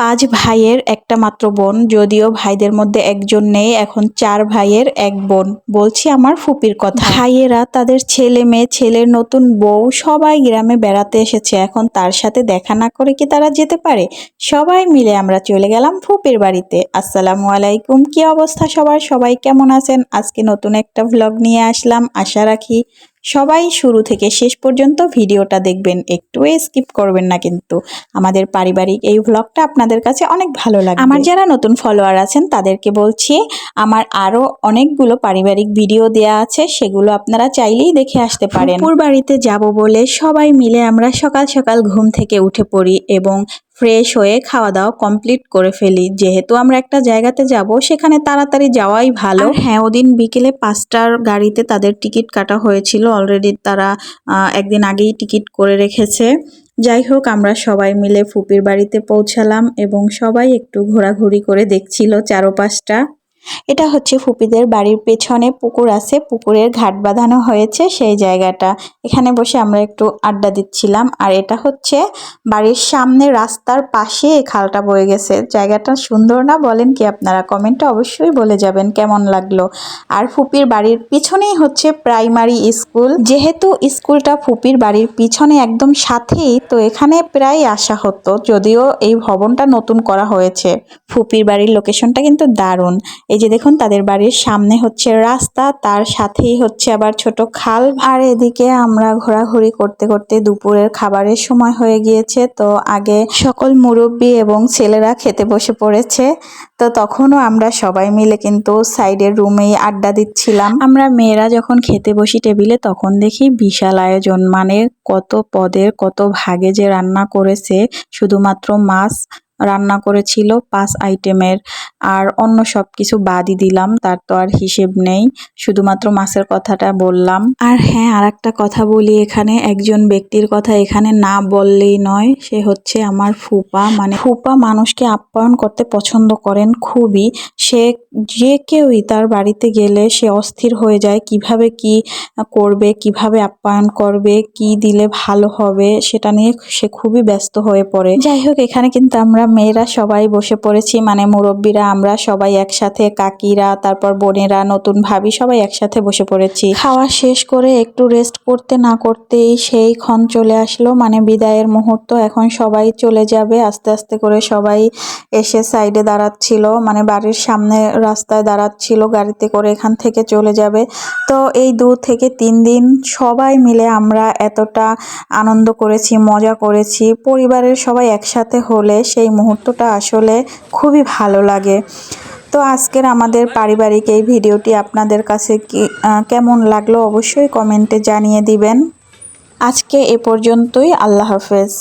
পাঁচ ভাইয়ের একটা মাত্র বোন, যদিও ভাইদের মধ্যে একজন নেই, এখন চার ভাইয়ের এক বোন। বলছি আমার ফুপির কথা। ভাইয়েরা তাদের ছেলে মেয়ে, ছেলের নতুন বউ, সবাই গ্রামে বেড়াতে এসেছে। এখন তার সাথে দেখা না করে কি তারা যেতে পারে? সবাই মিলে আমরা চলে গেলাম ফুপির বাড়িতে। আসসালামু আলাইকুম, কি অবস্থা সবার? সবাই কেমন আছেন? আজকে নতুন একটা ভ্লগ নিয়ে আসলাম। আশা রাখি সবাই শুরু থেকে শেষ পর্যন্ত ভিডিওটা দেখবেন একটু স্কিপ করবেন না কিন্তু। আমাদের পারিবারিক এই ভ্লগটা আপনাদের কাছে অনেক ভালো লাগে আমার যারা নতুন ফলোয়ার আছেন তাদেরকে বলছি আমার আরও অনেকগুলো পারিবারিক ভিডিও দেয়া আছে সেগুলো আপনারা চাইলেই দেখে আসতে পারেন। পুর বাড়িতে যাব বলে সবাই মিলে আমরা সকাল সকাল ঘুম থেকে উঠে পড়ি এবং ফ্রেশ হয়ে খাওয়া দাওয়া কমপ্লিট করে ফেলি। যেহেতু আমরা একটা জায়গাতে যাব, সেখানে তাড়াতাড়ি যাওয়াই ভালো। হ্যাঁ ওদিন বিকেলে পাঁচটার গাড়িতে তাদের টিকিট কাটা হয়েছিল। অলরেডি তারা একদিন আগেই টিকিট করে রেখেছে। যাই হোক, আমরা সবাই মিলে ফুপির বাড়িতে পৌঁছালাম এবং সবাই একটু ঘোরাঘুরি করে দেখছিল চারপাশটা। এটা হচ্ছে ফুপিদের বাড়ির পেছনে পুকুর আছে, পুকুরের ঘাট বাঁধানো হয়েছে সেই জায়গাটা। এখানে বসে আমরা একটু আড্ডা দিচ্ছিলাম, আর এটা হচ্ছে বাড়ির সামনে রাস্তার পাশে খালটা বয়ে গেছে। জায়গাটা সুন্দর না বলেন কি আপনারা? কমেন্টে অবশ্যই বলে যাবেন কেমন লাগল। আর ফুপির বাড়ির পিছনেই হচ্ছে প্রাইমারি স্কুল। যেহেতু স্কুলটা ফুপির বাড়ির পিছনে একদম সাথেই, তো এখানে প্রায় আসা হতো, যদিও এই ভবনটা নতুন করা হয়েছে। ফুপির বাড়ির লোকেশনটা কিন্তু দারুণ। এই যে দেখুন, তাদের বাড়ির সামনে হচ্ছে রাস্তা, তার সাথেই হচ্ছে আবার ছোট খাল। আর এদিকে আমরা ঘোরাঘুরি করতে করতে দুপুরের খাবারের সময় হয়ে গিয়েছে। তো আগে সকল মুরব্বী এবং ছেলেরা খেতে বসে পড়েছে। তো তখনও আমরা সবাই মিলে কিন্তু সাইডের রুমেই আড্ডা দিচ্ছিলাম। আমরা মেয়েরা যখন খেতে বসি টেবিলে, তখন দেখি বিশাল আয়োজন। মানে কত পদের, কত ভাগে যে রান্না করেছে। শুধুমাত্র মাছ রান্না করেছিল, পাঁচ আইটেমের। আর অন্য সব কিছু বাদই দিলাম, তার তো আর হিসেব নেই, শুধুমাত্র মাছের কথাটা বললাম। আর হ্যাঁ আর একটা কথা বলি এখানে, একজন ব্যক্তির কথা এখানে না বললেই নয়, সে হচ্ছে আমার ফুপা। মানে ফুপা মানুষকে আপ্যায়ন করতে পছন্দ করেন খুবই। সে যে কেউই তার বাড়িতে গেলে সে অস্থির হয়ে যায়, কীভাবে কি করবে, কীভাবে আপ্যায়ন করবে, কি দিলে ভালো হবে, সেটা নিয়ে সে খুবই ব্যস্ত হয়ে পড়ে। যাই হোক, এখানে কিন্তু আমরা মেয়েরা সবাই বসে পড়েছি মানে মুরব্বীরা, আমরা সবাই একসাথে, কাকিরা, তারপর বোনেরা, নতুন ভাবি, সবাই একসাথে বসে পড়েছি। খাওয়া শেষ করে একটু রেস্ট করতে না করতেই সেই ক্ষণ চলে আসলো মানে বিদায়ের মুহূর্ত, এখন সবাই চলে যাবে, আস্তে আস্তে করে সবাই এসে সাইডে দাঁড়াচ্ছিল মানে বাড়ির সামনে রাস্তায় দাঁড়াচ্ছিল, গাড়িতে করে এখান থেকে চলে যাবে। তো এই দু থেকে তিন দিন সবাই মিলে আমরা এতটা আনন্দ করেছি, মজা করেছি, পরিবারের সবাই একসাথে হলে সেই মুহূর্তটা আসলে খুবই ভালো লাগে। তো আজকের আমাদের পারিবারিক এই ভিডিওটি আপনাদের কাছে কেমন লাগল অবশ্যই কমেন্টে জানিয়ে দিবেন। আজকে এ পর্যন্তই, আল্লাহ হাফেজ।